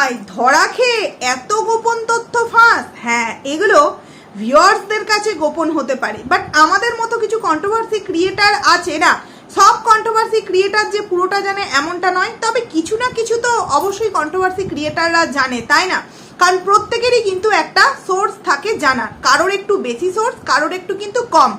ভাই ধরা খেয়ে এত গোপন তথ্য ফাঁস। হ্যাঁ এগুলো ভিউয়ার্সদের কাছে গোপন হতে পারে। বাট আমাদের মতো কিছু কন্ট্রোভার্সি ক্রিয়েটার আছে না, সব কন্ট্রোভার্সি ক্রিয়েটার যে পুরোটা জানে এমনটা নয়, তবে কিছু না কিছু তো অবশ্যই কন্ট্রোভার্সি ক্রিয়েটাররা জানে, তাই না? কারণ প্রত্যেকেরই কিন্তু একটা সোর্স থাকে জানার, কারোর একটু বেশি সোর্স কারোর একটু কিন্তু কম।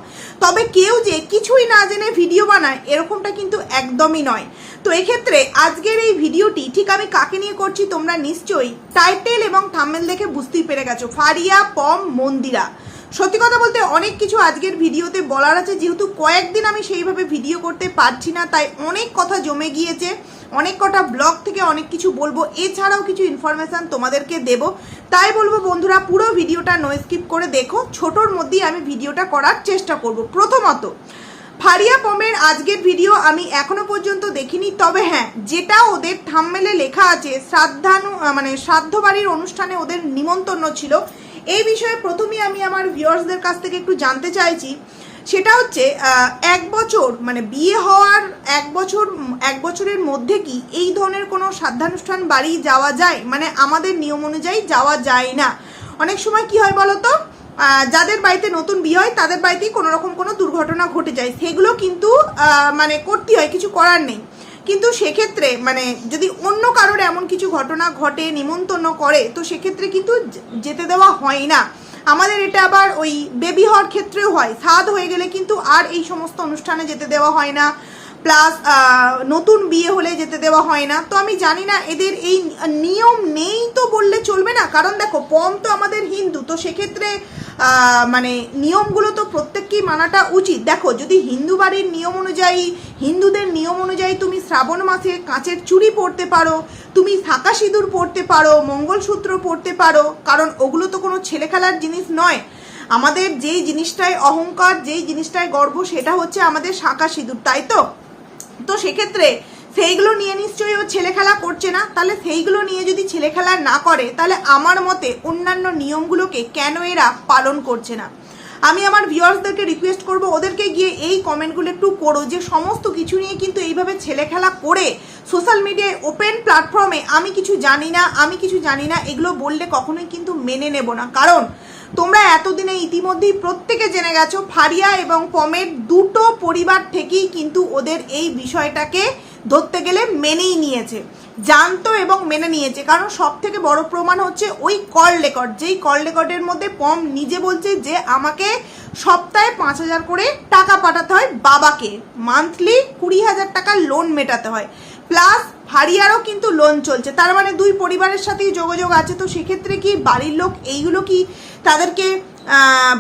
তবে কেউ যে কিছুই না জেনে ভিডিও বানায়, এরকমটা কিন্তু একদমই নয়। তো এক্ষেত্রে আজকের এই ভিডিওটি, ঠিক আমি কাকে নিয়ে করছি তোমরা নিশ্চয়ই টাইটেল এবং থাম্বেল দেখে বুঝতেই পেরে গেছো। ফারিয়া, পম, মন্দিরা। সত্যি কথা বলতে অনেক কিছু আজকের ভিডিওতে বলার আছে, যেহেতু কয়েকদিন আমি সেইভাবে ভিডিও করতে পারছি না, তাই অনেক কথা জমে গিয়েছে, অনেক কটা ব্লগ থেকে অনেক কিছু বলব, এছাড়াও কিছু ইনফরমেশান তোমাদেরকে দেব। তাই বলব বন্ধুরা, পুরো ভিডিওটা নো স্কিপ করে দেখো, ছোটোর মধ্যেই আমি ভিডিওটা করার চেষ্টা করব। প্রথমত ফারিয়া পমের আজকের ভিডিও আমি এখনও পর্যন্ত দেখিনি। তবে হ্যাঁ যেটা ওদের থাম্মেলে লেখা আছে, শ্রাদ্ধানু মানে শ্রাদ্ধ বাড়ির অনুষ্ঠানে ওদের নিমন্তন্ন ছিল। এই বিষয়ে প্রথমেই আমি আমার ভিউয়ার্সদের কাছ থেকে একটু জানতে চাইছি। সেটা হচ্ছে এক বছর মানে বিয়ে হওয়ার এক বছর, এক বছরের মধ্যে কি এই ধরনের কোনো শ্রাদ্ধানুষ্ঠান বাড়ি যাওয়া যায়? মানে আমাদের নিয়ম অনুযায়ী যাওয়া যায় না। অনেক সময় কি হয় বলো তো যাদের বাড়িতে নতুন বিয়ে হয়, তাদের বাড়িতেই কোনো রকম কোনো দুর্ঘটনা ঘটে যায়। সেগুলো কিন্তু মানে করতে হয়, কিছু করার নেই। কিন্তু সেক্ষেত্রে মানে যদি অন্য কারোর এমন কিছু ঘটনা ঘটে, নিমন্ত্রণ করে, তো সেক্ষেত্রে কিন্তু যেতে দেওয়া হয় না। আমাদের এটা আবার ওই বেবি হওয়ার ক্ষেত্রেও হয়। স্বাদ হয়ে গেলে কিন্তু আর এই সমস্ত অনুষ্ঠানে যেতে দেওয়া হয় না। প্লাস নতুন বিয়ে হলে যেতে দেওয়া হয় না। তো আমি জানি না, এদের এই নিয়ম নেই তো বললে চলবে না? কারণ দেখো, পম তো আমাদের হিন্দু, তো সেক্ষেত্রে মানে নিয়মগুলো তো প্রত্যেককেই মানাটা উচিত। দেখো, যদি হিন্দু বাড়ির নিয়ম অনুযায়ী, হিন্দুদের নিয়ম অনুযায়ী তুমি শ্রাবণ মাসে কাঁচের চুড়ি পরতে পারো, তুমি ফাঁকা সিঁদুর পরতে পারো, মঙ্গলসূত্র পরতে পারো, কারণ ওগুলো তো কোনো ছেলে খেলার জিনিস নয়। আমাদের যেই জিনিসটায় অহংকার, যেই জিনিসটায় গর্ব, সেটা হচ্ছে আমাদের শাঁখা সিঁদুর, তাই তো? তো সেক্ষেত্রে সেইগুলো নিয়ে নিশ্চয়ই ও ছেলে খেলা করছে না। তাহলে সেইগুলো নিয়ে যদি ছেলে খেলা না করে, তাহলে আমার মতে অন্যান্য নিয়মগুলোকে কেন এরা পালন করছে না? আমি আমার ভিউয়ার্সদেরকে রিকোয়েস্ট করব, ওদেরকে গিয়ে এই কমেন্টগুলো একটু করো যে সমস্ত কিছু নিয়ে কিন্তু এইভাবে ছেলে খেলা করে সোশ্যাল মিডিয়ায় ওপেন প্ল্যাটফর্মে আমি কিছু জানি না, আমি কিছু জানি না, এগুলো বললে কখনোই কিন্তু মেনে নেব না। কারণ তোমরা এতদিনে ইতিমধ্যেই প্রত্যেকে জেনে গেছো, ফারিয়া এবং পমের দুটো পরিবার থেকেই কিন্তু ওদের এই বিষয়টাকে ধরতে গেলে মেনেই নিয়েছে, জানতো এবং মেনে নিয়েছে। কারণ সব থেকে বড় প্রমাণ হচ্ছে ওই কল রেকর্ড যেই কল রেকর্ডের মধ্যে পম নিজে বলছে যে আমাকে সপ্তাহে পাঁচ হাজার করে টাকা পাঠাতে হয় বাবাকে। মান্থলি কুড়ি হাজার টাকা লোন মেটাতে হয়। প্লাস হারিয়ারও কিন্তু লোন চলছে। তার মানে দুই পরিবারের সাথেই যোগাযোগ আছে। তো সেক্ষেত্রে কি বাড়ির লোক এইগুলো কি তাদেরকে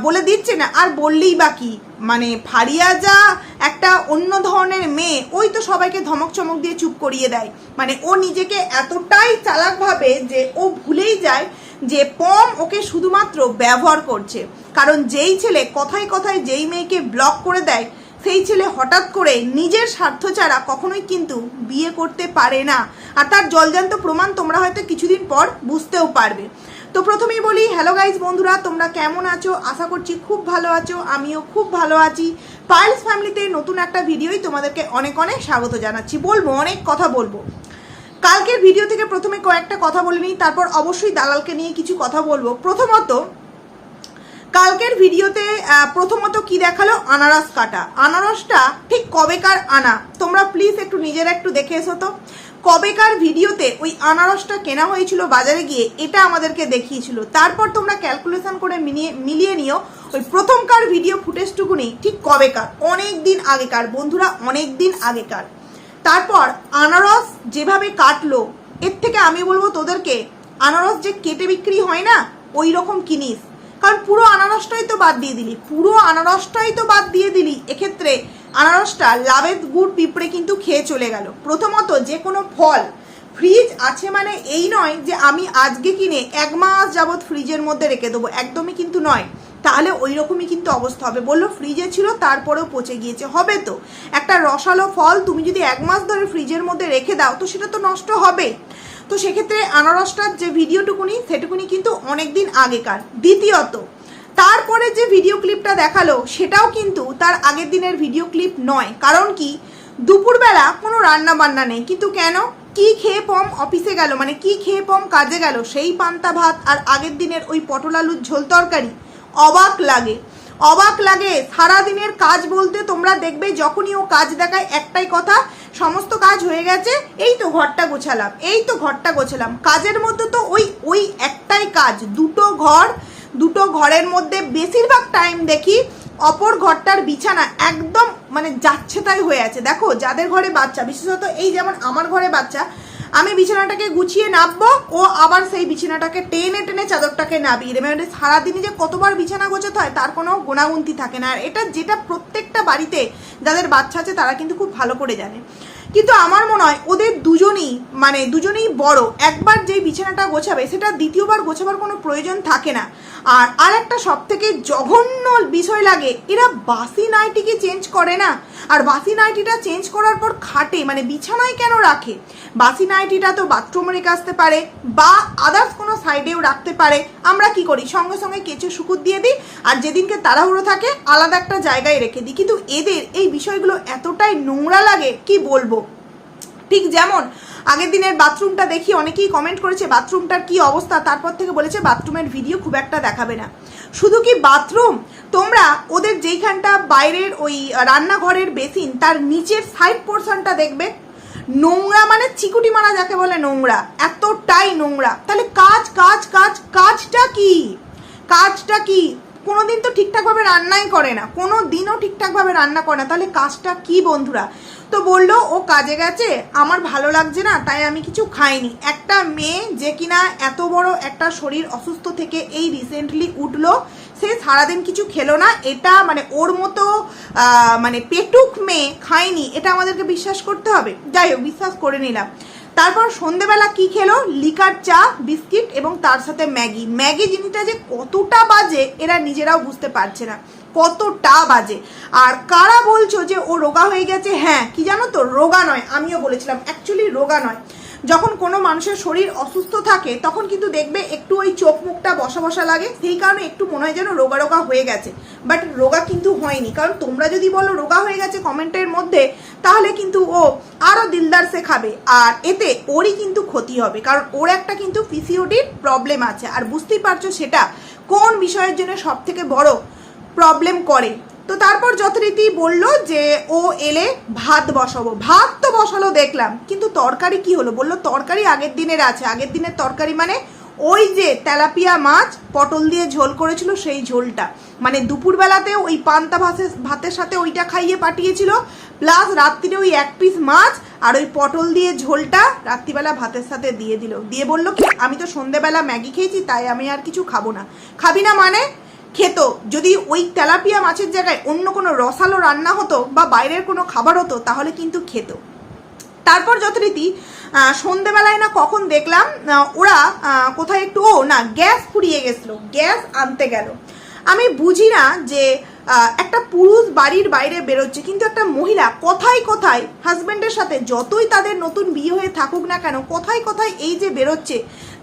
বলে দিচ্ছে না। আর বললেই বা কি? মানে ফারিয়া যা একটা অন্য ধরনের মেয়ে, ওই তো সবাইকে ধমক চমক দিয়ে চুপ করিয়ে দেয়। মানে ও নিজেকে এতটাই চালাক ভাবে যে ও ভুলেই যায় যে পম ওকে শুধুমাত্র ব্যবহার করছে। কারণ যেই ছেলে কথায় কথায় যেই মেয়েকে ব্লক করে দেয়, সেই ছেলে হঠাৎ করে নিজের স্বার্থ ছাড়া কখনোই কিন্তু বিয়ে করতে পারে না। আর তার জলজান্ত প্রমাণ তোমরা হয়তো কিছুদিন পর বুঝতেও পারবে। তো প্রথমেই বলি হ্যালো গাইজ বন্ধুরা, তোমরা কেমন আছো? আশা করছি খুব ভালো আছো, আমিও খুব ভালো আছি। পাইলস ফ্যামিলিতে নতুন একটা ভিডিওই তোমাদেরকে অনেক অনেক স্বাগত জানাচ্ছি। বলব, অনেক কথা বলব। কালকের ভিডিও থেকে প্রথমে কয়েকটা কথা বলে নিই, তারপর অবশ্যই দালালকে নিয়ে কিছু কথা বলব। প্রথমত, কালকের ভিডিওতে প্রথমত কি দেখাল? আনারস কাটা। আনারসটা ঠিক কবেকার আনা? তোমরা প্লিজ একটু নিজেরা একটু দেখে এসো তো। কবেকার ভিডিওতে ওই আনারসটা কেনা হয়েছিল বাজারে গিয়ে, এটা আমাদেরকে দেখিয়েছিল। তারপর তোমরা ক্যালকুলেশন করে মিলিয়ে মিলিয়ে নিও, ওই প্রথমকার ভিডিও ফুটেজটুকুনি ঠিক কবেকার? অনেক দিন আগেকার, বন্ধুরা অনেক দিন আগেকার। তারপর আনারস যেভাবে কাটলো, এর থেকে আমি বলব তোদেরকে, আনারস যে কেটে বিক্রি হয় না, ওই রকম কিনিস। কারণ পুরো আনারসটাই তো বাদ দিয়ে দিলি, পুরো আনারসটাই তো বাদ দিয়ে দিলি। এক্ষেত্রে আনারসটা লাভের গুড় পিঁপড়ে কিন্তু খেয়ে চলে গেল। প্রথমত যে কোনো ফল। ফ্রিজ আছে মানে এই নয় যে আমি আজকে কিনে এক মাস যাবৎ ফ্রিজের মধ্যে রেখে দেবো। একদমই কিন্তু নয়। তাহলে ওই রকমই কিন্তু অবস্থা হবে। বলল ফ্রিজে ছিল, তারপরেও পচে গিয়েছে। হবে তো। একটা রসালো ফল তুমি যদি এক মাস ধরে ফ্রিজের মধ্যে রেখে দাও, তো সেটা তো নষ্ট হবে। তো সেক্ষেত্রে আনারসটার যে ভিডিওটুকুনি, সেটুকুনি কিন্তু অনেক দিন আগেকার। দ্বিতীয়ত তারপরে যে ভিডিও ক্লিপটা দেখাল, সেটাও কিন্তু তার আগের দিনের ভিডিও ক্লিপ নয়। কারণ কি? দুপুরবেলা কোনো রান্না বান্না নেই। কিন্তু কেন? কি খেয়ে পম অফিসে গেল? মানে কি খেয়ে পম কাজে গেল? সেই পান্তা ভাত আর আগের দিনের ওই পটল আলুর ঝোল তরকারি। অবাক লাগে। অবাক লাগে। সারা দিনের কাজ বলতে তোমরা দেখবে যখনই ও কাজ দেখায় একটাই কথা, সমস্ত কাজ হয়ে গেছে, এই তো ঘরটা গোছালাম, এই তো ঘরটা গোছালাম। কাজের মধ্যে তো ওই ওই একটাই কাজ, দুটো ঘর দুটো ঘরের মধ্যে বেশিরভাগ টাইম দেখি অপর ঘরটার বিছানা একদম মানে যাচ্ছে তাই হয়ে আছে। দেখো, যাদের ঘরে বাচ্চা, বিশেষত এই যেমন আমার ঘরে বাচ্চা, আমি বিছানাটাকে গুছিয়ে নামবো ও আবার সেই বিছানাটাকে টেনে টেনে চাদরটাকে নাবিয়ে দেবে। মানে সারাদিনে যে কতবার বিছানা গোছাতে হয়, তার কোনো গুণাগুন্তি থাকে না। আর এটা যেটা প্রত্যেকটা বাড়িতে যাদের বাচ্চা আছে, তারা কিন্তু খুব ভালো করে জানে। কিন্তু আমার মনে হয় ওদের দুজনেই মানে দুজনেই বড়। একবার যেই বিছানাটা গোছাবে, সেটা দ্বিতীয়বার গোছাবার কোনো প্রয়োজন থাকে না। আর আর একটা সব থেকে জঘন্য বিষয় লাগে, এরা বাসি নাইটিকে চেঞ্জ করে না? আর বাসি নাইটিটা চেঞ্জ করার পর খাটে মানে বিছানায় কেন রাখে? বাসি নাইটিটা তো বাথরুমে রেখে আসতে পারে, বা আদার্স কোনো সাইডেও রাখতে পারে। আমরা কি করি? সঙ্গে সঙ্গে কেঁচে শুকুর দিয়ে দিই, আর যেদিনকে তাড়াহুড়ো থাকে, আলাদা একটা জায়গায় রেখে দিই। কিন্তু এদের এই বিষয়গুলো এতটাই নোংরা লাগে, কি বলব? ঠিক যেমন, আগের দিনের বাথরুমটা দেখি অনেকেই কমেন্ট করেছে, বাথরুমটার কি অবস্থা? তারপর থেকে বলেছে, বাথরুমের ভিডিও খুব একটা দেখাবে না। শুধু কি বাথরুম? তোমরা ওদের যেইখানটা বাইরের ওই রান্নাঘরের বেসিন তার নিচের সাইড পোর্শনটা দেখবে। নোংরা মানে চিকুটি মারা যাকে বলে নোংরা, এতটাই নোংরা। তাহলে কাজ কাজ কাজ, কাজটা কি? কাজটা কি? কোনো দিন তো ঠিকঠাকভাবে রান্নাই করে না কোনো দিনও ঠিকঠাকভাবে রান্না করে না। তাহলে কাজটা কি বন্ধুরা? তো বলল, ও কাজে গেছে, আমার ভালো লাগছে না, তাই আমি কিছু খাইনি। একটা মেয়ে যে কিনা এত বড় একটা শরীর অসুস্থ থেকে এই রিসেন্টলি উঠল, সে সারাদিন কিছু খেলো না, এটা মানে ওর মতো মানে পেটুক মেয়ে খায়নি, এটা আমাদেরকে বিশ্বাস করতে হবে। যাই হোক, বিশ্বাস করে নিলাম। তারপর সন্ধেবেলা কি খেলো? লিকার চা, বিস্কিট এবং তার সাথে ম্যাগি। ম্যাগি জিনিসটা যে কতটা বাজে, এরা নিজেরাও বুঝতে পারছে না। কতটা বাজে। আর কারা বলছো যে ও রোগা হয়ে গেছে? হ্যাঁ কি জানো তো? রোগা নয়, আমিও বলেছিলাম। অ্যাকচুয়ালি রোগা নয়। যখন কোনো মানুষের শরীর অসুস্থ থাকে, তখন কিন্তু দেখবে একটু ওই চোখ মুখটা বসা বসা লাগে। সেই কারণে একটু মনে হয় যেন রোগা রোগা হয়ে গেছে। বাট রোগা কিন্তু হয়নি। কারণ তোমরা যদি বলো রোগা হয়ে গেছে কমেন্টের মধ্যে, তাহলে কিন্তু ও আরও দিলদার সে খাবে। আর এতে ওরই কিন্তু ক্ষতি হবে। কারণ ওর একটা কিন্তু পিসিওডির প্রবলেম আছে। আর বুঝতেই পারছ সেটা কোন বিষয়ের জন্য সব থেকে বড়? প্রবলেম করে। তো তারপর যথারীতি বলল যে, ও এলে ভাত বসাবো। ভাত তো বসালো, দেখলাম। কিন্তু তরকারি কি হলো? বলল, তরকারি আগের দিনের আছে। আগের দিনের তরকারি মানে ওই যে তেলাপিয়া মাছ পটল দিয়ে ঝোল করেছিল সেই ঝোলটা। মানে দুপুরবেলাতে ওই পান্তা ভাতের ভাতের সাথে ওইটা খাইয়ে পাঠিয়েছিল, প্লাস রাত্রিরে ওই এক পিস মাছ আর ওই পটল দিয়ে ঝোলটা রাত্রিবেলা ভাতের সাথে দিয়ে দিল। দিয়ে বলল কি আমি তো সন্ধেবেলা ম্যাগি খেয়েছি, তাই আমি আর কিছু খাব না। খাবি না মানে খেত। যদি ওই তেলাপিয়া মাছের জায়গায় অন্য কোনো রসালো রান্না হতো বা বাইরের কোনো খাবার হতো, তাহলে কিন্তু খেত। তারপর যথারীতি সন্ধেবেলায় না কখন দেখলাম ওরা কোথায় একটু, ও, না, গ্যাস ফুরিয়ে গেছিল। গ্যাস আনতে গেল। আমি বুঝি না যে একটা পুরুষ বাড়ির বাইরে বেরোচ্ছে, কিন্তু একটা মহিলা কোথায় কোথায় হাজব্যান্ডের সাথে যতই তাদের নতুন বিয়ে হয়ে থাকুক না কেন, কোথায় কোথায় এই যে বেরোচ্ছে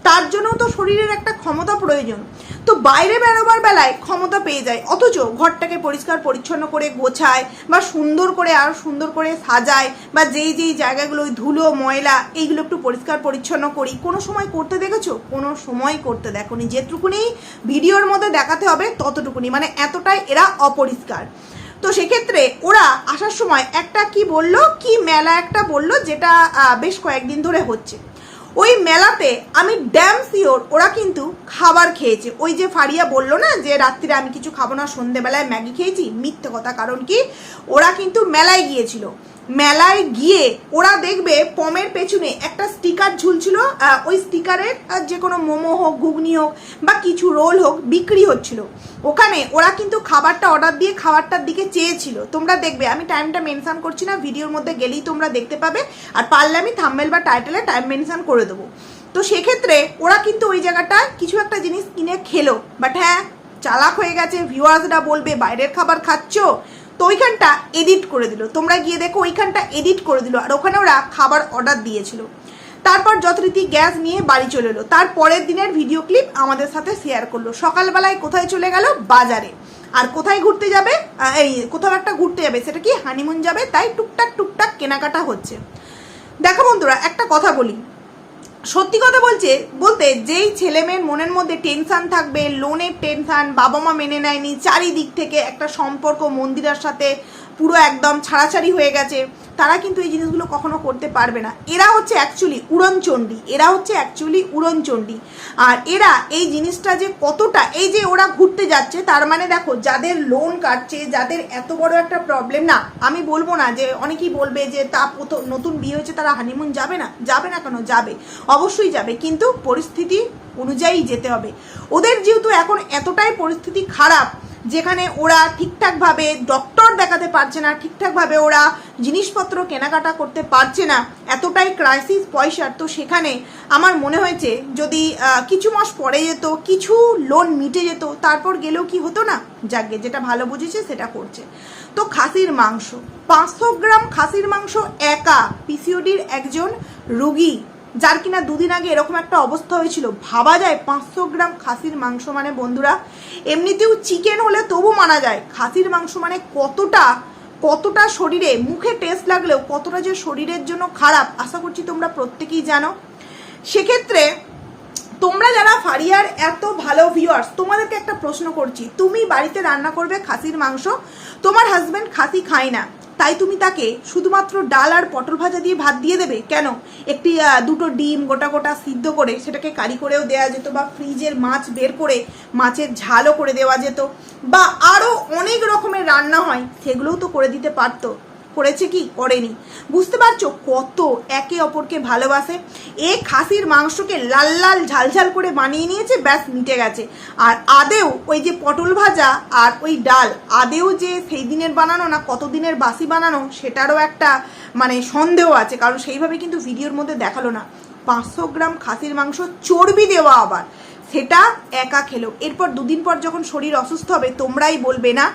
তার জন্যও তো শরীরের একটা ক্ষমতা প্রয়োজন। তো বাইরে বেরোবার বেলায় ক্ষমতা পেয়ে যায়। অথচ ঘরটাকে পরিষ্কার, পরিচ্ছন্ন করে গোছায় বা সুন্দর করে আরও সুন্দর করে সাজায় বা যেই যেই জায়গাগুলো, ওই ধুলো, ময়লা, এইগুলো একটু পরিষ্কার, পরিচ্ছন্ন করি। কোনো সময় করতে দেখেছ? কোনো সময় করতে দেখোনি। যেটুকুনি ভিডিওর মধ্যে দেখাতে হবে, ততটুকুনি। মানে এতটাই এরা অপরিষ্কার। তো সেক্ষেত্রে ওরা আসার সময় একটা কি বলল, কি মেলা একটা বলল, যেটা বেশ কয়েকদিন ধরে হচ্ছে। ওই মেলাতে আমি ড্যাম সিওর ওরা কিন্তু খাবার খেয়েছে। ওই যে ফারিয়া বলল না যে রাত্রিরে আমি কিছু খাব না, সন্ধেবেলায় ম্যাগি খেয়েছি? মিথ্যে কথা, কারণ কি? ওরা কিন্তু মেলায় গিয়েছিল। মেলায় গিয়ে ওরা দেখবে পমের পেছনে একটা স্টিকার ঝুলছিল ওই স্টিকারের যে কোনো মোমো হোক, ঘুগনি হোক, বা কিছু রোল হোক, বিক্রি হচ্ছিল। ওখানে ওরা কিন্তু খাবারটা অর্ডার দিয়ে খাবারটার দিকে চেয়েছিল। তোমরা দেখবে, আমি টাইমটা মেনশন করছি না, ভিডিওর মধ্যে গেলেই তোমরা দেখতে পাবে। আর পারলে আমি থাম্বেল বা টাইটেলে টাইম মেনশান করে দেবো। তো সেক্ষেত্রে ওরা কিন্তু ওই জায়গাটা কিছু একটা জিনিস কিনে খেলো। বাট হ্যাঁ চালাক হয়ে গেছে ভিউয়ার্সরা বলবে, বাইরের খাবার খাচ্ছো? তো ওইখানটা এডিট করে দিল। তোমরা গিয়ে দেখো ওইখানটা এডিট করে দিল আর ওখানে ওরা খাবার অর্ডার দিয়েছিল। তারপর যথারীতি গ্যাস নিয়ে বাড়ি চলে এলো। তার পরের দিনের ভিডিও ক্লিপ আমাদের সাথে শেয়ার করল। সকালবেলায় কোথায় চলে গেল? বাজারে। আর কোথায় ঘুরতে যাবে? এই কোথাও একটা ঘুরতে যাবে। সেটা কি হানিমুন যাবে? তাই টুকটাক টুকটাক কেনাকাটা হচ্ছে। দেখো বন্ধুরা, একটা কথা বলি। সত্যি কথা বলছে, বলতে যেই ছেলে মেয়ের মনের মধ্যে টেনশান থাকবে লোনের টেনশান বাবা মা মেনে নেয়নি, চারিদিক থেকে একটা সম্পর্ক মন্দিরার সাথে পুরো একদম ছাড়াছাড়ি হয়ে গেছে। তারা কিন্তু এই জিনিসগুলো কখনো করতে পারবে না। এরা হচ্ছে অ্যাকচুয়ালি উড়নচণ্ডী। এরা হচ্ছে অ্যাকচুয়ালি উড়নচণ্ডী। আর এরা এই জিনিসটা যে কতটা, এই যে ওরা ঘুরতে যাচ্ছে, তার মানে দেখো, যাদের লোন কাটছে, যাদের এত বড় একটা প্রবলেম না, আমি বলব না যে, অনেকেই বলবে যে, তা নতুন বিয়ে হয়েছে, তারা হানিমুন যাবে না যাবে না কেন? যাবে। অবশ্যই যাবে, কিন্তু পরিস্থিতি অনুযায়ী যেতে হবে। ওদের যেহেতু এখন এতটাই পরিস্থিতি খারাপ যেখানে ওরা ঠিকঠাকভাবে ডক্টর দেখাতে পারছে না, ঠিকঠাকভাবে ওরা জিনিসপত্র কেনাকাটা করতে পারছে না, এতটাই ক্রাইসিস পয়সার। তো সেখানে আমার মনে হয়েছে যদি কিছু মাস পরে যেত, কিছু লোন মিটে যেত, তারপর গেলেও কি হতো না? যাকে যেটা ভালো বুঝেছে সেটা করছে। তো খাসির মাংস, পাঁচশো গ্রাম খাসির মাংস একা পিসিওডির একজন রুগী যার কিনা দুদিন আগে এরকম একটা অবস্থা হয়েছিল। ভাবা যায় পাঁচশো গ্রাম খাসির মাংস মানে বন্ধুরা, এমনিতেও চিকেন হলে তবু মানা যায়। খাসির মাংস মানে কতটা কতটা শরীরে, মুখে টেস্ট লাগলেও কতটা যে শরীরের জন্য খারাপ, আশা করছি তোমরা প্রত্যেকেই জানো। সেক্ষেত্রে তোমরা যারা ফারিয়ার এত ভালো ভিউয়ার্স তোমাদেরকে একটা প্রশ্ন করছি। তুমি বাড়িতে রান্না করবে খাসির মাংস, তোমার হাজব্যান্ড খাসি খায় না। তাই তুমি তাকে শুধুমাত্র ডাল আর পটল ভাজা দিয়ে ভাত দিয়ে দেবে? কেন? একটি দুটো ডিম গোটা গোটা সিদ্ধ করে সেটাকে কারি করেও দেওয়া যেত বা ফ্রিজের মাছ বের করে মাছের ঝালও করে দেওয়া যেত বা আরও অনেক রকমের রান্না হয়, সেগুলোও তো করে দিতে পারতো। করেছে কি? করেনি। বুঝতে পারছ? কত একে অপরকে ভালোবাসে। এ খাসির মাংসকে লাল লাল ঝালঝাল করে বানিয়ে নিয়েছে, ব্যাস মিটে গেছে। আর আদেও ওই যে পটল ভাজা আর ওই ডাল, আদেও যে সেই দিনের বানানো না কত দিনের বাসি বানানো, সেটারও একটা মানে সন্দেহ আছে। কারণ সেইভাবে কিন্তু ভিডিওর মধ্যে দেখাল না। পাঁচশো গ্রাম খাসির মাংস চর্বি দেওয়া আবার। সেটা একা খেলো। এরপর দুদিন পর যখন শরীর অসুস্থ হবে, তোমরাই বলবে না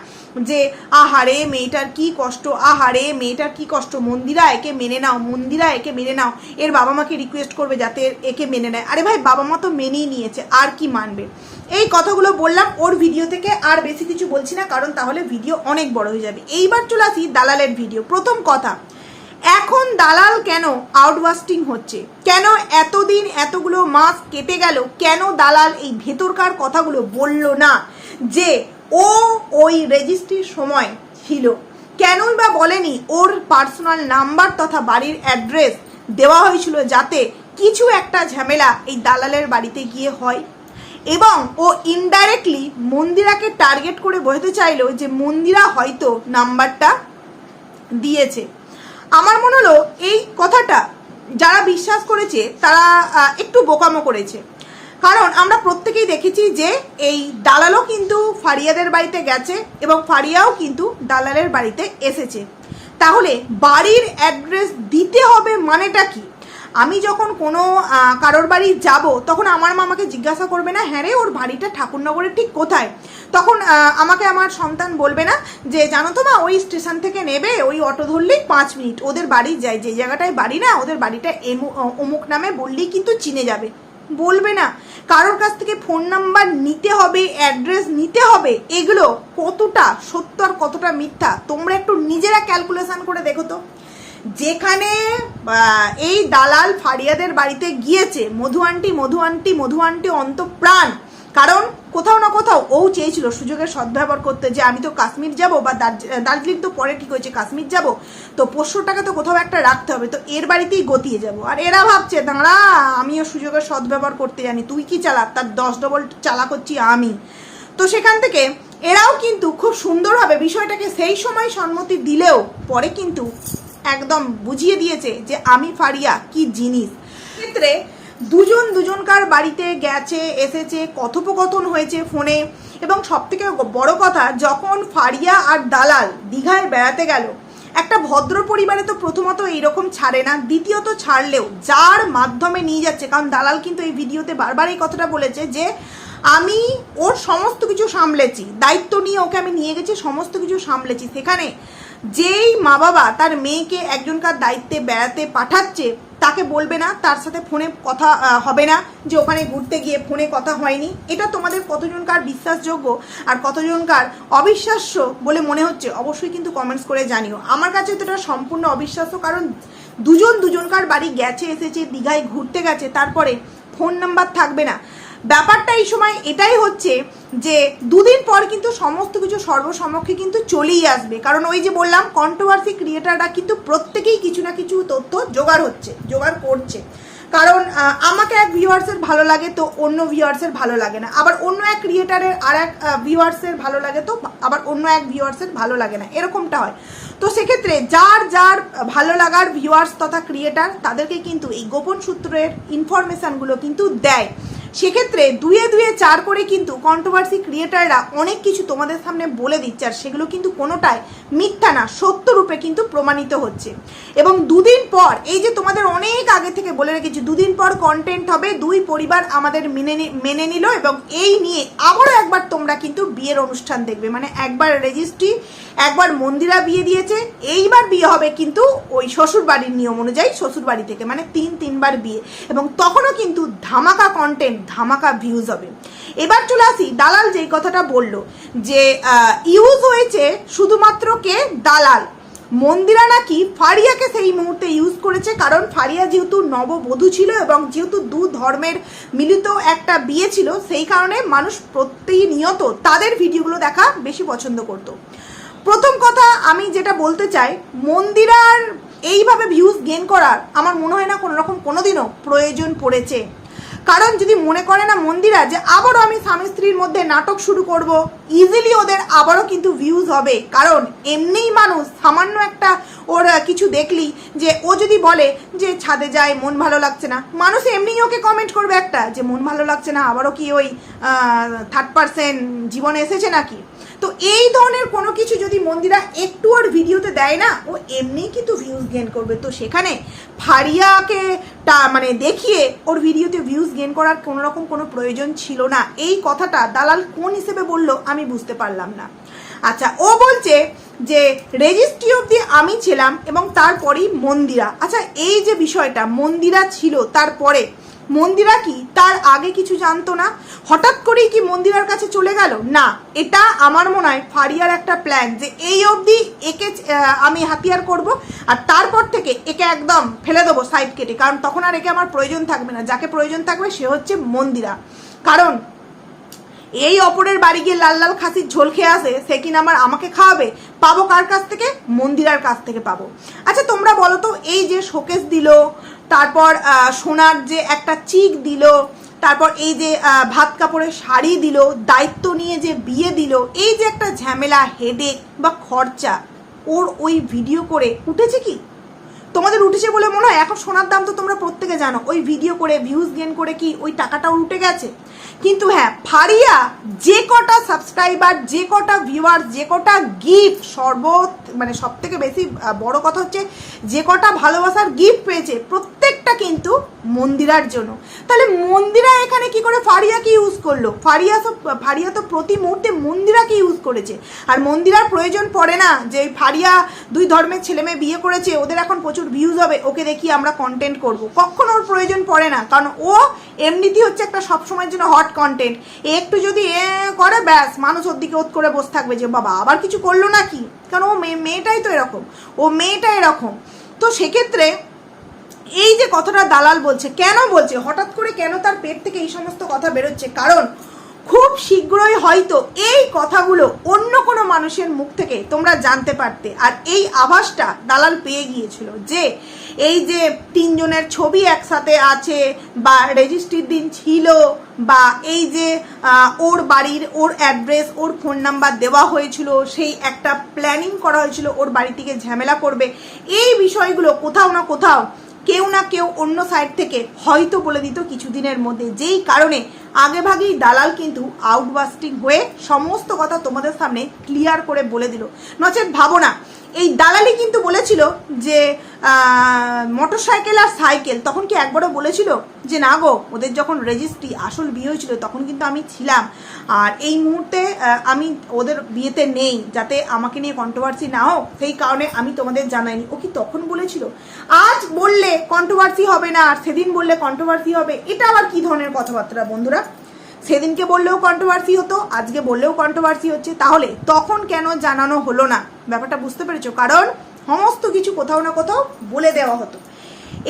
যে, আহারে, মেয়েটার কি কষ্ট, আহারে, মেয়েটার কি কষ্ট, মন্দিরা একে মেনে নাও, মন্দিরা একে মেনে নাও। এর বাবা মাকে রিকোয়েস্ট করবে যাতে একে মেনে নেয়। আরে ভাই, বাবা মা তো মেনেই নিয়েছে, আর কি মানবে? এই কথাগুলো বললাম, ওর ভিডিও থেকে আর বেশি কিছু বলছি না, কারণ তাহলে ভিডিও অনেক বড় হয়ে যাবে। এইবার চলে আসি দালালের ভিডিও প্রথম কথা এখন দালাল কেন আউটবাস্টিং হচ্ছে? কেন এতদিন এতগুলো মাস কেটে গেল? কেন দালাল এই ভেতরকার কথাগুলো বলল না? যে ও ওই রেজিস্ট্রির সময় ছিল। কেনই বা বলেনি? ওর পার্সোনাল নাম্বার তথা বাড়ির অ্যাড্রেস দেওয়া হয়েছিল যাতে কিছু একটা ঝামেলা এই দালালের বাড়িতে গিয়ে হয়। এবং ও ইনডাইরেক্টলি মন্দিরাকে টার্গেট করে বোঝাতে চাইলো যে মন্দিরা হয়তো নাম্বারটা দিয়েছে। আমার মনে হলো এই কথাটা যারা বিশ্বাস করেছে, তারা একটু বোকামো করেছে। কারণ আমরা প্রত্যেকেই দেখেছি যে এই দালালও কিন্তু ফারিয়াদের বাড়িতে গেছে এবং ফারিয়াও কিন্তু দালালের বাড়িতে এসেছে। তাহলে বাড়ির অ্যাড্রেস দিতে হবে মানেটা কি? আমি যখন কোনো কারোর বাড়ি যাব, তখন আমার মা আমাকে জিজ্ঞাসা করবে না হ্যাঁ রে, ওর বাড়িটা ঠাকুরনগরের ঠিক কোথায়? তখন আমাকে আমার সন্তান বলবে না যে, জানো তো মা, ওই স্টেশন থেকে নেবে, ওই অটো ধরলেই পাঁচ মিনিট। ওদের বাড়ি যায় যে জায়গাটায় বাড়ি না, ওদের বাড়িটা এমু- অমুক নামে বললেই কিন্তু চিনে যাবে। বলবে না। কারোর কাছ থেকে ফোন নাম্বার নিতে হবে, অ্যাড্রেস নিতে হবে, এগুলো কতটা সত্য আর কতটা মিথ্যা, তোমরা একটু নিজেরা ক্যালকুলেশন করে দেখো তো। যেখানে এই দালাল ফারিয়াদের বাড়িতে গিয়েছে, Madhu aunty Madhu aunty Madhu aunty অন্তপ্রাণ। কারণ কোথাও না কোথাও ও চেয়েছিল সুযোগের সদ্ব্যবহার করতে যে, আমি তো কাশ্মীর যাব বা দার্জি- দার্জিলিং তো পরে ঠিক হয়েছে, কাশ্মীর যাব। তো পোষ্য টাকা তো কোথাও একটা রাখতে হবে, তো এর বাড়িতেই গতিয়ে যাব। আর এরা ভাবছে, দাঁড়া, আমিও সুযোগের সদ্ব্যবহার করতে জানি, তুই কি চালাক? তার দশ ডবল চালাক হচ্ছি আমি। তো সেখান থেকে এরাও কিন্তু খুব সুন্দরভাবে বিষয়টাকে সেই সময় সম্মতি দিলেও, পরে কিন্তু একদম বুঝিয়ে দিয়েছে যে আমি ফারিয়া, কি জিনিস? ক্ষেত্রে দুজন দুজনকার বাড়িতে গেছে, এসেছে, কথোপকথন হয়েছে ফোনে এবং সব থেকে বড় কথা, যখন ফারিয়া আর দালাল দীঘায় বেড়াতে গেল, একটা ভদ্র পরিবারে তো প্রথমত এইরকম ছাড়ে না, দ্বিতীয়ত ছাড়লেও যার মাধ্যমে নিয়ে যাচ্ছে, কারণ দালাল কিন্তু এই ভিডিওতে বারবার এই কথাটা বলেছে যে আমি ওর সমস্ত কিছু সামলেছি, দায়িত্ব নিয়ে ওকে আমি নিয়ে গেছি, সমস্ত কিছু সামলেছি। সেখানে যেই মা বাবা তার মেয়েকে একজনকার দায়িত্বে বেড়াতে পাঠাচ্ছে, তাকে বলবে না, তার সাথে ফোনে কথা হবে না যে ওখানে ঘুরতে গিয়ে ফোনে কথা হয়নি। এটা তোমাদের কতজনকার বিশ্বাসযোগ্য আর কতজনকার অবিশ্বাস্য বলে মনে হচ্ছে? অবশ্যই কিন্তু কমেন্টস করে জানিও। আমার কাছে তো এটা সম্পূর্ণ অবিশ্বাস্য কারণ দুজন দুজনকার বাড়ি গেছে, এসেছে, দীঘায় ঘুরতে গেছে, তারপরে ফোন নাম্বার থাকবে না। ব্যাপারটা এই সময় এটাই হচ্ছে যে দুদিন পর কিন্তু সমস্ত কিছু সর্বসমক্ষে কিন্তু চলেই আসবে। কারণ ওই যে বললাম কন্ট্রোভার্সি ক্রিয়েটাররা কিন্তু প্রত্যেকেই কিছু না কিছু তথ্য জোগাড় হচ্ছে, জোগাড় করছে। কারণ আমাকে এক ভিউয়ার্সের ভালো লাগে তো অন্য ভিউয়ার্সের ভালো লাগে না। আবার অন্য এক ক্রিয়েটারের আর এক ভিউয়ার্সের ভালো লাগে তো আবার অন্য এক ভিউয়ার্সের ভালো লাগে না। এরকমটা হয়। তো সেক্ষেত্রে যার যার ভালো লাগার ভিউয়ার্স তথা ক্রিয়েটার তাদেরকে কিন্তু এই গোপন সূত্রের ইনফরমেশানগুলো কিন্তু দেয়। সেক্ষেত্রে দুয়ে দুয়ে চার করে কিন্তু কন্ট্রোভার্সি ক্রিয়েটাররা অনেক কিছু তোমাদের সামনে বলে দিচ্ছে আর সেগুলো কিন্তু কোনোটাই মিথ্যা না সত্য রূপে কিন্তু প্রমাণিত হচ্ছে। এবং দুদিন পর, এই যে তোমাদের অনেক আগে থেকে বলে রেখেছি, দুদিন পর কন্টেন্ট হবে, দুই পরিবার আমাদের মেনে মেনে নিল এবং এই নিয়ে আবারও একবার তোমরা কিন্তু বিয়ের অনুষ্ঠান দেখবে। মানে একবার রেজিস্ট্রি একবার মন্দিরা বিয়ে দিয়েছে, এইবার বিয়ে হবে কিন্তু ওই শ্বশুর বাড়ির নিয়ম অনুযায়ী শ্বশুর বাড়ি থেকে মানে তিন, তিনবার বিয়ে। এবং তখনও কিন্তু ধামাকা কন্টেন্ট ধামাকা ভিউজ হবে। এবার চলে আসি, দালাল যেই কথাটা বলল, যে ইউজ হয়েছে শুধুমাত্র কে? দালাল। মন্দিরা নাকি ফারিয়াকে সেই মুহূর্তে ইউজ করেছে, কারণ ফারিয়া যেহেতু নববধূ ছিল এবং যেহেতু দু ধর্মের মিলিত একটা বিয়ে ছিল, সেই কারণে মানুষ প্রতিনিয়ত তাদের ভিডিওগুলো দেখা বেশি পছন্দ করতো। প্রথম কথা আমি যেটা বলতে চাই, মন্দিরার এইভাবে ভিউজ গেন করার আমার মনে হয় না কোনো রকম কোনোদিনও প্রয়োজন পড়েছে। কারণ যদি মনে করে না মন্দিরা যে আবারও আমি স্বামী স্ত্রীর মধ্যে নাটক শুরু করব ইজিলি ওদের আবারও কিন্তু ভিউজ হবে। কারণ এমনিই মানুষ সামান্য একটা ওর কিছু দেখলি যে ও যদি বলে যে ছাদে যায় মন ভালো লাগছে না, মানুষ এমনিই ওকে কমেন্ট করবে একটা, যে মন ভালো লাগছে না, আবারও কি ওই থার্ড পার্সেন্ট জীবনে এসেছে নাকি? তো এই ধরনের কোনো কিছু যদি মন্দিরা একটু আর ভিডিওতে দেয় না, ও এমনিই কিন্তু ভিউজ গেন করবে। তো সেখানে ফারিয়াকে তা মানে দেখিয়ে ওর ভিডিওতে ভিউজ গেন করার কোনো রকম কোনো প্রয়োজন ছিল না। এই কথাটা দালাল কোন হিসেবে বলল আমি বুঝতে পারলাম না। আচ্ছা ও বলছে যে রেজিস্ট্রি অবধি আমি ছিলাম এবং তারপরেই মন্দিরা। আচ্ছা এই যে বিষয়টা, মন্দিরা ছিল, তারপরে মন্দিরা কি? তার আগে কিছু জানতো না? হঠাৎ করেই কি মন্দিরার কাছে চলে গেল? না, এটা আমার মনে হয় ফারিয়ার একটা প্ল্যান যে এই অবধি একে আমি হাতিয়ার করব আর তারপর থেকে একে একদম ফেলে দেবো সাইড কেটে কারণ তখন আর একে আমার প্রয়োজন থাকবে না। যাকে প্রয়োজন থাকবে সে হচ্ছে মন্দিরা। কারণ এই অপরের বাড়ি গিয়ে লাল লাল খাসির ঝোল খেয়ে আসে, সে কিনা আমার আমাকে খাওয়াবে? পাবো কার কাছ থেকে? মন্দিরার কাছ থেকে পাবো। আচ্ছা তোমরা বলো তো, এই যে শোকেস দিল তারপর সোনার যে একটা চিক দিল, তারপর এই যে ভাত কাপড়ের শাড়ি দিল, দায়িত্ব নিয়ে যে বিয়ে দিল, এই যে একটা ঝামেলা হেডেক বা খরচা, ওর ওই ভিডিও করে উঠেছে কি? তোমাদের উঠেছে বলে মনে হয়? এখন সোনার দাম তো তোমরা প্রত্যেকে জানো। ওই ভিডিও করে ভিউজ গেন করে কি ওই টাকাটাও উঠে গেছে? কিন্তু হ্যাঁ ফারিয়া যে কটা সাবস্ক্রাইবার যে কটা ভিউয়ার যে কটা গিফট সর্ব মানে সব থেকে বেশি বড় কথা হচ্ছে যে কটা ভালোবাসার গিফট পেয়েছে, প্রত্যেকটা কিন্তু মন্দিরার জন্য। তাহলে মন্দিরা এখানে কি করে ফারিয়াকে ইউজ করল? ফারিয়া তো ফারিয়া তো প্রতি মুহূর্তে মন্দিরাকে ইউজ করেছে? আর মন্দিরার প্রয়োজন পড়ে না যে ফারিয়া দুই ধর্মের ছেলে মেয়ে বিয়ে করেছে, ওদের এখন প্রচুর ভিউজ হবে, ওকে দেখিয়ে আমরা কন্টেন্ট করব। কখনো ওর প্রয়োজন পড়ে না, কারণ ও এমনিতেই হচ্ছে একটা সবসময়ের জন্য হট কন্টেন্ট একটু যদি এ করে, ব্যাস, মানুষ ওর দিকে ওত করে বসে থাকবে যে, বাবা, আবার কিছু করল না কি কারণ ও মেয়ে মেয়েটাই তো এরকম। ও মেয়েটা এরকম। তো সেক্ষেত্রে এই যে কথাটা দালাল বলছে, কেন বলছে? হঠাৎ করে কেন তার পেট থেকে এই সমস্ত কথা বেরোচ্ছে? কারণ খুব শীঘ্রই হয়তো এই কথাগুলো অন্য কোনো মানুষের মুখ থেকে তোমরা জানতে পারতে। আর এই আভাসটা দালাল পেয়ে গিয়েছিল যে এই যে তিনজনের ছবি একসাথে আছে বা রেজিস্ট্রির দিন ছিল বা এই যে ওর বাড়ির, ওর অ্যাড্রেস, ওর ফোন নাম্বার দেওয়া হয়েছিল, সেই একটা প্ল্যানিং করা হয়েছিল, ওর বাড়ি থেকে ঝামেলা করবে। এই বিষয়গুলো কোথাও না কোথাও কেউ না কেউ অন্য সাইড থেকে হয়তো বলে দিত কিছুদিনের মধ্যে। যেই কারণে আগেভাগেই দালাল কিন্তু আউটবাস্টিং হয়ে সমস্ত কথা তোমাদের সামনে ক্লিয়ার করে বলে দিল। নচেত ভাবো না এই দালালি কিন্তু বলেছিল যে মোটর সাইকেল আর সাইকেল। তখন কি একবারও বলেছিল যে, না গো, ওদের যখন রেজিস্ট্রি আসল বিয়ে হয়েছিল, তখন কিন্তু আমি ছিলাম। আর এই মুহূর্তে আমি ওদের বিয়েতে নেই, যাতে আমাকে নিয়ে কন্ট্রোভার্সি না হোক। সেই কারণে আমি তোমাদের জানাইনি। ও কি তখন বলেছিল? আজ বললে কন্ট্রোভার্সি হবে না, আর সেদিন বললে কন্ট্রোভার্সি হবে। এটা আবার কি ধরনের কথাবার্তা বন্ধুরা? সেদিনকে বললেও কন্ট্রোভার্সি হতো, আজকে বললেও কন্ট্রোভার্সি হচ্ছে। তাহলে তখন কেন জানানো হলো না? ব্যাপারটা বুঝতে পেরেছ? কারণ সমস্ত কিছু কোথাও না কোথাও বলে দেওয়া হতো।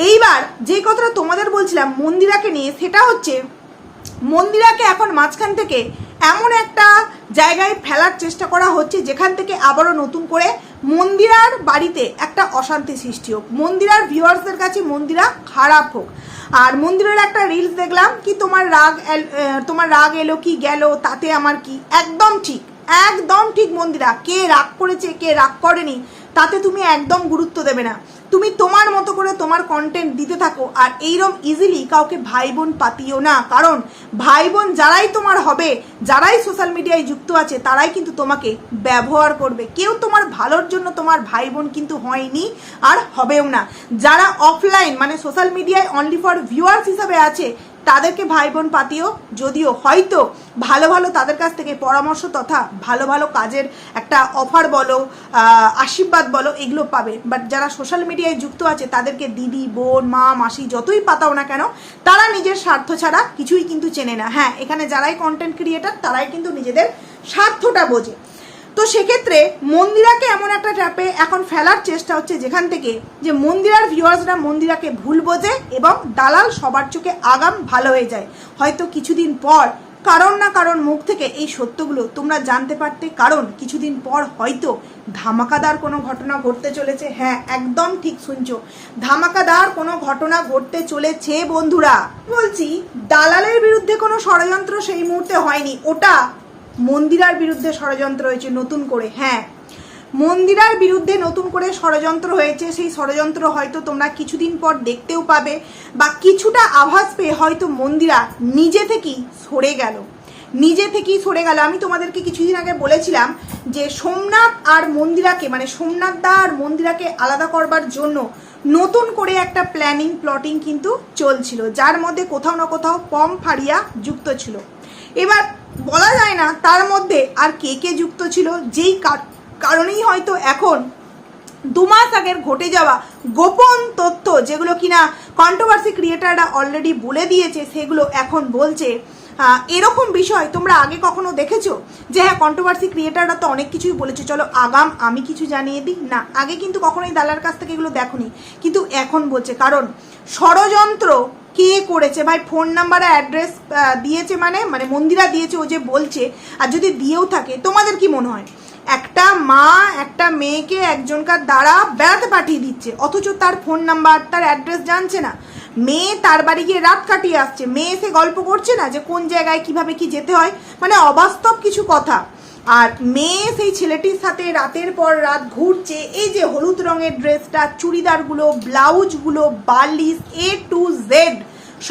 এইবার যে কথাটা তোমাদের বলছিলাম মন্দিরাকে নিয়ে, সেটা হচ্ছে মন্দিরাকে এখন মাঝখান থেকে এমন একটা জায়গায় ফেলার চেষ্টা করা হচ্ছে, যেখান থেকে আবারও নতুন করে মন্দিরার বাড়িতে একটা অশান্তি সৃষ্টি হোক। মন্দিরার ভিউয়ার্সদের কাছে মন্দিরা খারাপ হোক। আর মন্দিরের একটা রিলস দেখলাম কি তোমার রাগ তোমার রাগ এলো কি গেল, তাতে আমার কি? একদম ঠিক একদম ঠিক মন্দিরা। কে রাগ করেছে, কে রাগ করেনি তাতে তুমি একদম গুরুত্ব দেবে না। তুমি তোমার মতো করে তোমার কন্টেন্ট দিতে থাকো আর এইরম ইজিলি কাউকে ভাই বোন পাতিও না। কারণ ভাই বোন যারাই তোমার হবে, যারাই সোশ্যাল মিডিয়ায় যুক্ত আছে, তারাই কিন্তু তোমাকে ব্যবহার করবে। কেউ তোমার ভালোর জন্য তোমার ভাই বোন কিন্তু হয়নি আর হবেও না। যারা অফলাইন মানে সোশ্যাল মিডিয়ায় অনলি ফর ভিউয়ার্স হিসাবে আছে তাদেরকে ভাই বোন পাতিও, যদিও হয়তো ভালো ভালো তাদের কাছ থেকে পরামর্শ তথা ভালো ভালো কাজের একটা অফার বলো আশীর্বাদ বলো, এগুলো পাবে। বাট যারা সোশ্যাল মিডিয়ায় যুক্ত আছে, তাদেরকে দিদি, বোন, মা, মাসি যতই পাতাও না কেন, তারা নিজের স্বার্থ ছাড়া কিছুই কিন্তু চেনে না। হ্যাঁ এখানে যারাই কন্টেন্ট ক্রিয়েটার তারাই কিন্তু নিজেদের স্বার্থটা বোঝে। তো সেক্ষেত্রে মন্দিরাকে এমন একটা ট্র্যাপে এখন ফেলার চেষ্টা হচ্ছে যেখান থেকে যে মন্দিরার ভিউয়ার্সরা মন্দিরাকে ভুল বোঝে এবং দালাল সবার চোখে আগাম ভালো হয়ে যায়। হয়তো কিছুদিন পর, কারণ না কারণ মুখ থেকে এই সত্যগুলো তোমরা জানতে পারতে, কারণ কিছুদিন পর হয়তো ধামাকাদার কোনো ঘটনা ঘটতে চলেছে। হ্যাঁ একদম ঠিক শুনছো। ধামাকাদার কোনো ঘটনা ঘটতে চলেছে, বন্ধুরা। বলছি, দালালের বিরুদ্ধে কোনো ষড়যন্ত্র সেই মুহূর্তে হয়নি। ওটা মন্দিরার বিরুদ্ধে ষড়যন্ত্র হয়েছে, নতুন করে হ্যাঁ। মন্দিরার বিরুদ্ধে নতুন করে ষড়যন্ত্র হয়েছে, সেই ষড়যন্ত্র হয়তো তোমরা কিছুদিন পর দেখতেও পাবে, বা কিছুটা আভাস পেয়ে হয়তো মন্দিরা নিজে থেকেই সরে গেল। নিজে থেকেই সরে গেল। আমি তোমাদেরকে কিছুদিন আগে বলেছিলাম যে সোমনাথ আর মন্দিরাকে মানে সোমনাথ দা আর মন্দিরাকে আলাদা করবার জন্য নতুন করে একটা প্ল্যানিং প্লটিং কিন্তু চলছিল, যার মধ্যে কোথাও না কোথাও পম ফাড়িয়া যুক্ত ছিল। এবার বলা যায় না তার মধ্যে আর কে কে যুক্ত ছিল, যেই কার- কারণেই হয়তো এখন দু মাস আগের ঘটে যাওয়া গোপন তথ্য যেগুলো কিনা কন্ট্রোভার্সি ক্রিয়েটাররা অলরেডি বলে দিয়েছে, সেগুলো এখন বলছে। এরকম বিষয় তোমরা আগে কখনো দেখেছ? যে হ্যাঁ কন্ট্রোভার্সি ক্রিয়েটাররা তো অনেক কিছুই বলেছে। চলো, আগাম, আমি কিছু জানিয়ে দিই? না, আগে কিন্তু কখনোই দালার কাছ থেকে এগুলো দেখোনি। কিন্তু এখন বলছে, কারণ ষড়যন্ত্র কে করেছে? ভাই ফোন নাম্বার অ্যাড্রেস দিয়েছে মানে? মানে মন্দিরা দিয়েছে, ও যে বলছে, আর যদি দিয়েও থাকে, তোমাদের কি মনে হয়? একটা মা, একটা মেয়েকে একজনকার দ্বারা বেড়াতে পাঠিয়ে দিচ্ছে, অথচ তার ফোন নাম্বার তার অ্যাড্রেস জানছে না। মেয়ে তার বাড়ি গিয়ে রাত কাটিয়ে আসছে। মেয়ে এসে গল্প করছে না যে কোন জায়গায়, কীভাবে কি যেতে হয়? মানে অবাস্তব কিছু কথা। আর মেয়ে সেই ছেলেটির সাথে রাতের পর রাত ঘুরছে। এই যে হলুদ রঙের ড্রেসটা, চুড়িদারগুলো, ব্লাউজগুলো, বালিশ এ টু জেড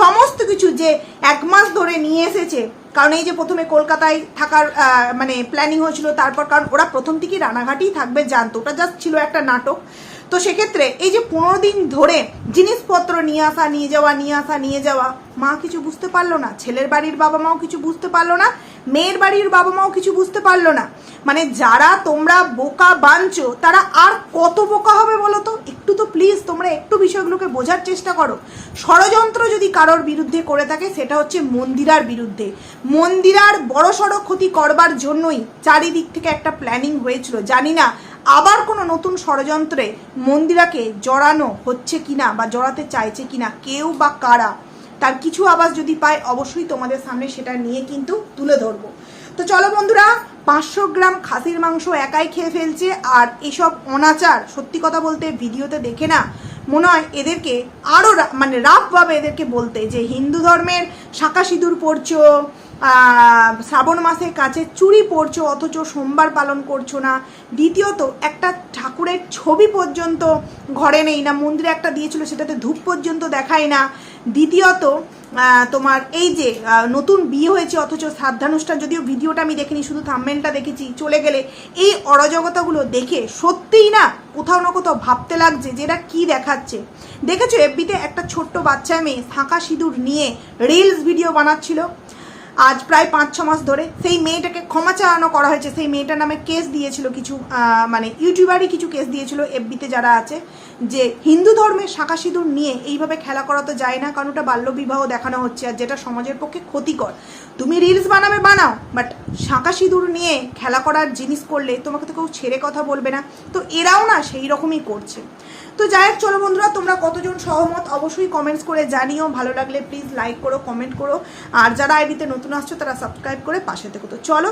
সমস্ত কিছু যে এক মাস ধরে নিয়ে এসেছে। কারণ এই যে প্রথমে কলকাতায় থাকার মানে প্ল্যানিং হয়েছিল তারপর, কারণ ওরা প্রথম থেকেই রানাঘাটেই থাকবে, জানতো। ওটা জাস্ট ছিল একটা নাটক। তো সেক্ষেত্রে এই যে পনেরো দিন ধরে জিনিসপত্র নিয়ে আসা, নিয়ে যাওয়া, নিয়ে আসা, নিয়ে যাওয়া, মা কিছু বুঝতে পারল না। ছেলের বাড়ির বাবা মাও কিছু বুঝতে পারল না, মেয়ের বাড়ির বাবা মাও কিছু বুঝতে পারল না। মানে যারা তোমরা বোকা বানছো, তারা আর কত বোকা হবে বলো তো? একটু তো প্লিজ তোমরা একটু বিষয়গুলোকে বোঝার চেষ্টা করো। ষড়যন্ত্র যদি কারোর বিরুদ্ধে করে থাকে, সেটা হচ্ছে মন্দিরার বিরুদ্ধে। মন্দিরার বড় সড়ো ক্ষতি করবার জন্যই চারিদিক থেকে একটা প্ল্যানিং হয়েছিল। জানি না আবার কোনো নতুন ষড়যন্ত্রে মন্দিরাকে জড়ানো হচ্ছে কিনা বা জড়াতে চাইছে কিনা কেউ বা কারা তার কিছু আওয়াজ যদি পায় অবশ্যই তোমাদের সামনে সেটা নিয়ে কিন্তু তুলে ধরবো। তো চলো বন্ধুরা পাঁচশো গ্রাম খাসির মাংস একাই খেয়ে ফেলছে আর এসব অনাচার সত্যি কথা বলতে ভিডিওতে দেখে না মনে হয় এদেরকে আরও মানে রাফভাবে এদেরকে বলতে যে হিন্দু ধর্মের শাঁকা সিঁদুর আহ, শ্রাবণ মাসে কাছে চুরি পরছো অথচ সোমবার পালন করছ না। দ্বিতীয়ত, একটা ঠাকুরের ছবি পর্যন্ত ঘরে নেই না, মন্দিরে একটা দিয়েছিল, সেটাতে ধূপ পর্যন্ত দেখায় না। দ্বিতীয়ত তোমার এই যে নতুন বিয়ে হয়েছে, অথচ শ্রাদ্ধানুষ্ঠান, যদিও ভিডিওটা আমি দেখিনি, শুধু থাম্মেলটা দেখেছি, চলে গেলে, এই অরাজকতাগুলো দেখে সত্যিই না কোথাও না কোথাও ভাবতে লাগছে যে এরা কী দেখাচ্ছে। দেখেছ, এফবিতে একটা ছোট্ট বাচ্চা মেয়ে ফাঁকা সিঁদুর নিয়ে রিলস ভিডিও বানাচ্ছিল। আজ প্রায় পাঁচ, ছ মাস ধরে সেই মেয়েটাকে ক্ষমা চাওয়ানো করা হয়েছে। সেই মেয়েটার নামে কেস দিয়েছিল কিছু মানে ইউটিউবারই কিছু কেস দিয়েছিল এফবিতে যারা আছে, যে হিন্দু ধর্মের শাখা সিঁদুর নিয়ে এইভাবে খেলা করা তো যায় না, কারণ ওটা বাল্যবিবাহ দেখানো হচ্ছে, আর যেটা সমাজের পক্ষে ক্ষতিকর। তুমি রিলস বানাবে, বানাও বাট শাঁখা সিঁদুর নিয়ে খেলা করার জিনিস করলে তোমাকে তো কেউ ছেড়ে কথা বলবে না। তো এরাও না সেই রকমই করছে। তো যাই হোক, চলো বন্ধুরা, তোমরা কতজন সহমত অবশ্যই কমেন্টস করে জানিও। ভালো লাগলে প্লিজ লাইক করো কমেন্ট করো। আর যারা আইডিতে নতুন আসছো, তারা সাবস্ক্রাইব করে পাশে থেকো। তো চলো